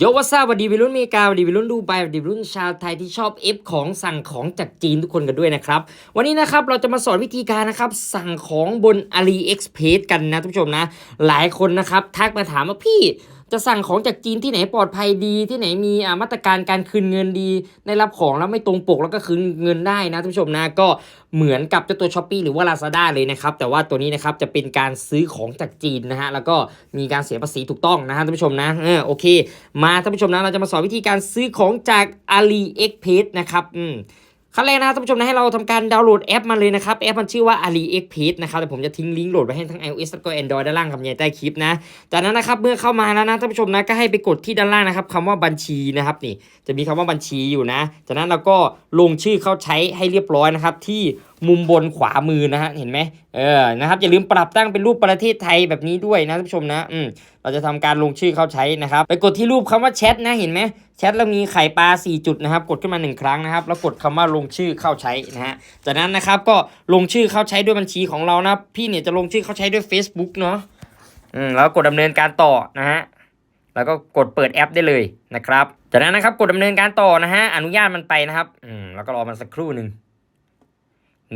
โยวัสวัสดีวัยรุ่นอเมริกาวัสดีวัยรุ่นดูไบวัสดีวัยรุ่นชาวไทยที่ชอบเอฟของสั่งของจากจีนทุกคนกันด้วยนะครับ วันนี้นะครับเราจะมาสอนวิธีการนะครับ สั่งของบน AliExpress กันนะท่านผู้ชมนะ หลายคนนะครับ ทักมาถามว่าพี่ จะสั่งของจากจีนที่ไหนปลอดภัยดีที่ไหนมีมาตรการการคืนเงินดี ได้รับของแล้วไม่ตรงปกแล้วก็คืนเงินได้นะท่านผู้ชมนะก็เหมือนกับเจ้าตัวช้อปปีหรือว่า Lazada เลยนะครับ แต่ว่าตัวนี้นะครับจะเป็นการซื้อของจากจีนนะฮะแล้วก็มีการเสียภาษีถูกต้องนะฮะท่านผู้ชมนะเออโอเค มาท่านผู้ชมนะเราจะมาสอนวิธีการซื้อของจาก AliExpress นะครับอืม ขั้นแรกนะท่านผู้ชมนะให้เราทำการดาวน์โหลดแอปมาเลยนะครับ แอปมันชื่อว่า AliExpress นะครับแต่ผมจะทิ้งลิงก์โหลดไว้ให้ทั้ง iOS แล้วก็ Android ด้านล่างคำใหญ่ใต้คลิปนะ จากนั้นนะครับเมื่อเข้ามาแล้วนะท่านผู้ชมนะก็ให้ไปกดที่ด้านล่างนะครับคำว่าบัญชีนะครับนี่จะมีคำว่าบัญชีอยู่นะ จากนั้นเราก็ลงชื่อเข้าใช้ให้เรียบร้อยนะครับที่มุมบนขวามือนะฮะเห็นไหมเออนะครับอย่าลืมปรับตั้งเป็นรูปประเทศไทยแบบนี้ด้วยนะท่านผู้ชมนะอืมเราจะทำการลงชื่อเข้าใช้นะครับไปกดที่รูปคำว่าแชทนะเห็นไหมแชทแล้วมีไข่ปลา 4 จุดนะครับ กดขึ้นมา 1 ครั้งนะครับ แล้วกดคำว่าลงชื่อเข้าใช้นะฮะจากนั้นนะครับก็ลงชื่อเข้าใช้ด้วยบัญชีของเรานะพี่เนี่ยจะลงชื่อเข้าใช้ด้วย Facebook เนาะอืมแล้วกดดำเนินการต่อนะฮะแล้วก็กดเปิดแอปได้เลยนะครับ จากนั้นนะครับกดดำเนินการต่อนะฮะอนุญาตมันไปนะครับอืมแล้วก็รอมันสักครู่หนึ่ง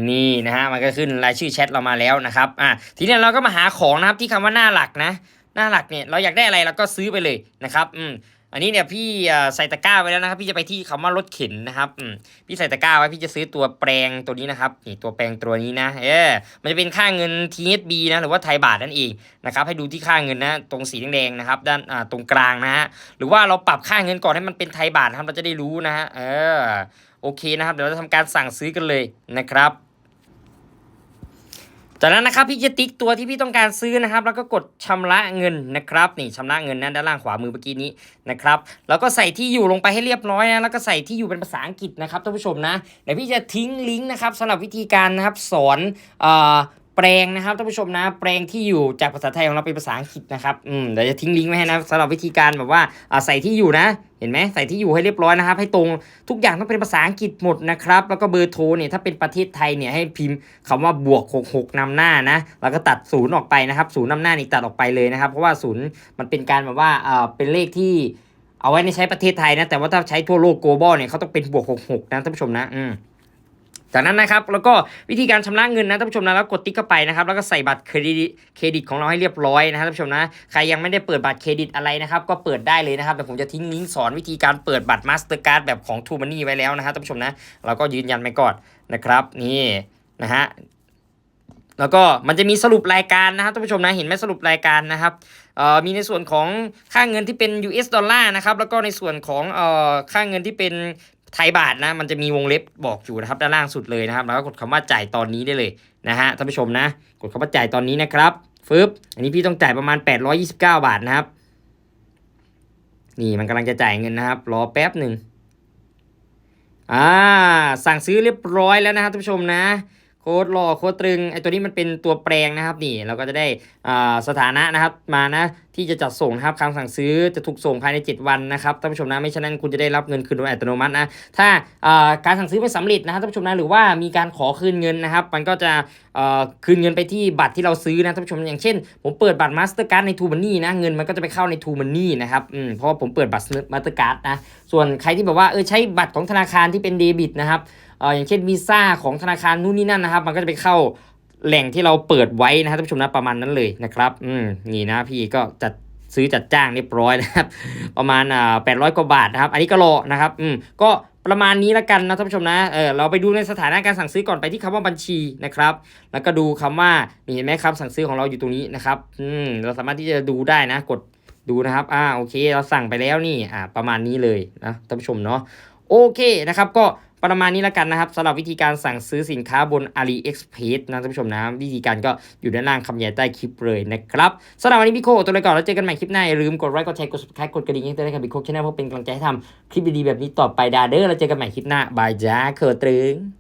นี่นะฮะมันก็ขึ้นรายชื่อแชทเรามาแล้วนะครับอะทีนี้เราก็มาหาของนะครับที่คำว่าหน้าหลักนะ หน้าหลักเนี่ยเราอยากได้อะไรเราก็ซื้อไปเลยนะครับอืมอันนี้เนี่ยพี่ใส่ตะกร้าไว้แล้วนะครับ พี่จะไปที่คำว่ารถเข็นนะครับอืมพี่ใส่ตะกร้าไว้พี่จะซื้อตัวแปลงตัวนี้นะครับนี่ตัวแปลงตัวนี้นะเออมันจะเป็นค่าเงิน TSB นะหรือว่าไทยบาทนั่นเองนะครับให้ดูที่ค่าเงินนะตรงสีแดงๆนะครับด้านอ่าตรงกลางนะฮะหรือว่าเราปรับค่าเงินก่อนให้มันเป็นไทยบาทนะครับเราจะได้รู้นะฮะเออ โอเคนะครับเดี๋ยวเราจะทำการสั่งซื้อกันเลยนะครับจากนั้นนะครับพี่จะติ๊กตัวที่พี่ต้องการซื้อนะครับ แล้วก็กดชำระเงินนะครับ นี่ชำระเงินนะด้านล่างขวามือเมื่อกี้นี้นะครับแล้วก็ใส่ที่อยู่ลงไปให้เรียบร้อยนะแล้วก็ใส่ที่อยู่เป็นภาษาอังกฤษนะครับท่านผู้ชมนะเดี๋ยวพี่จะทิ้งลิงก์นะครับสำหรับวิธีการนะครับสอนเอ่อ แปลงนะครับท่านผู้ชมนะ แปลงที่อยู่จากภาษาไทยของเราเป็นภาษาอังกฤษนะครับอืมเดี๋ยวจะทิ้งลิงก์ไว้ให้นะสำหรับวิธีการแบบว่าอ่าใส่ที่อยู่นะ เห็นไหมใส่ที่อยู่ให้เรียบร้อยนะครับ ให้ตรงทุกอย่างต้องเป็นภาษาอังกฤษหมดนะครับแล้วก็เบอร์โทรเนี่ยถ้าเป็นประเทศไทยเนี่ยให้พิมพ์คำว่าบวก66นำหน้านะแล้วก็ตัดศูนย์ออกไปนะครับศูนย์นำหน้านี่ตัดออกไปเลยนะครับเพราะว่าศูนย์มันเป็นการแบบว่าเอ่อเป็นเลขที่เอาไว้ในใช้ประเทศไทยนะแต่ว่าถ้าใช้ทั่วโลก global เนี่ยเขาต้องเป็นบวก66นะท่านผู้ชมนะอืม จากนั้นนะครับแล้วก็วิธีการชำระเงินนะท่านผู้ชมนะแล้วกดติ๊กเข้าไปนะครับแล้วก็ใส่บัตรเครดิตเครดิตของเราให้เรียบร้อยนะครับท่านผู้ชมนะใครยังไม่ได้เปิดบัตรเครดิตอะไรนะครับก็เปิดได้เลยนะครับแต่ผมจะทิ้งลิงก์สอนวิธีการเปิดบัตรมาสเตอร์การ์ดแบบของ t ูมันนี่ไว้แล้วนะครับท่านผู้ชมนะเราก็ยืนยันไปก่อนนะครับนี่นะฮะแล้วก็มันจะมีสรุปรายการนะครับท่านผู้ชมนะเห็นไหมสรุปรายการนะครับมีในส่วนของค่าเงินที่เป็น US ดอลลาร์นะครับแล้วก็ในส่วนของออค่าเงินที่เป็น ไทยบาทนะมันจะมีวงเล็บบอกอยู่นะครับด้านล่างสุดเลยนะครับ แล้วก็กดคำว่าจ่ายตอนนี้ได้เลยนะฮะท่านผู้ชมนะ กดคำว่าจ่ายตอนนี้นะครับฟึบอันนี้พี่ต้องจ่ายประมาณ 829 บาทนะครับ นี่มันกำลังจะจ่ายเงินนะครับ รอแป๊บหนึ่งอ่าสั่งซื้อเรียบร้อยแล้วนะครับท่านผู้ชมนะ โค้ดรอโค้ดตรึงไอตัวนี้มันเป็นตัวแปลงนะครับนี่เราก็จะได้สถานะนะครับมานะที่จะจัดส่งนะครับคำสั่งซื้อจะถูกส่งภายใน 7 วันนะครับท่านผู้ชมนะไม่ฉะนั้นคุณจะได้รับเงินคืนโดยอัตโนมัตินะถ้าการสั่งซื้อไม่สำเร็จนะครับท่านผู้ชมนะหรือว่ามีการขอคืนเงินนะครับ มันก็จะคืนเงินไปที่บัตรที่เราซื้อนะท่านผู้ชมอย่างเช่น ผมเปิดบัตรมาสเตอร์การ์ดในทูมันนี่นะเงินมันก็จะไปเข้าในทูมันนี่นะครับอืมเพราะผมเปิดบัตรมาสเตอร์การ์ดนะส่วนใครที่แบบว่าเออใช้บัตรของธนาคารที่เป็นเดบิตนะครับ อ่ออย่างเช่นวีซ่าของธนาคารนู่นนี่นั่นนะครับ มันก็จะไปเข้าแหล่งที่เราเปิดไว้นะครับท่านผู้ชมนะประมาณนั้นเลยนะครับอืมนี่นะพี่ก็จัดซื้อจัดจ้างเรียบร้อยนะครับ ประมาณอ่าแปดร้อยกว่าบาทนะครับ อันนี้ก็รอนะครับอืมก็ประมาณนี้ละกันนะท่านผู้ชมนะ เออเราไปดูในสถานะการสั่งซื้อก่อนไปที่คำว่าบัญชีนะครับ แล้วก็ดูคำว่านี่เห็นไหมครับสั่งซื้อของเราอยู่ตรงนี้นะครับ อืมเราสามารถที่จะดูได้นะ กดดูนะครับ อ่าโอเค เราสั่งไปแล้วนี่ อ่า ประมาณนี้เลยนะท่านผู้ชมเนาะ โอเคนะครับก็ ประมาณนี้แล้วกันนะครับสำหรับวิธีการสั่งซื้อสินค้าบน AliExpress นะท่านผู้ชมนะวิธีการก็อยู่ด้านล่างคำใหญ่ใต้คลิปเลยนะครับสำหรับวันนี้พี่โคตัวเลยก่อนแล้วเจอกันใหม่คลิปหน้าอย่าลืมกดไลค์กดแชร์กด subscribe กดกระดิ่งให้ด้กับพี่โคชแนลเพื่อเป็นกำลังใจให้ทำคลิปดีๆแบบนี้ต่อไปดาเด้อแล้วเจอกันใหม่คลิปหน้าบายจ้าเคอร์ตรึง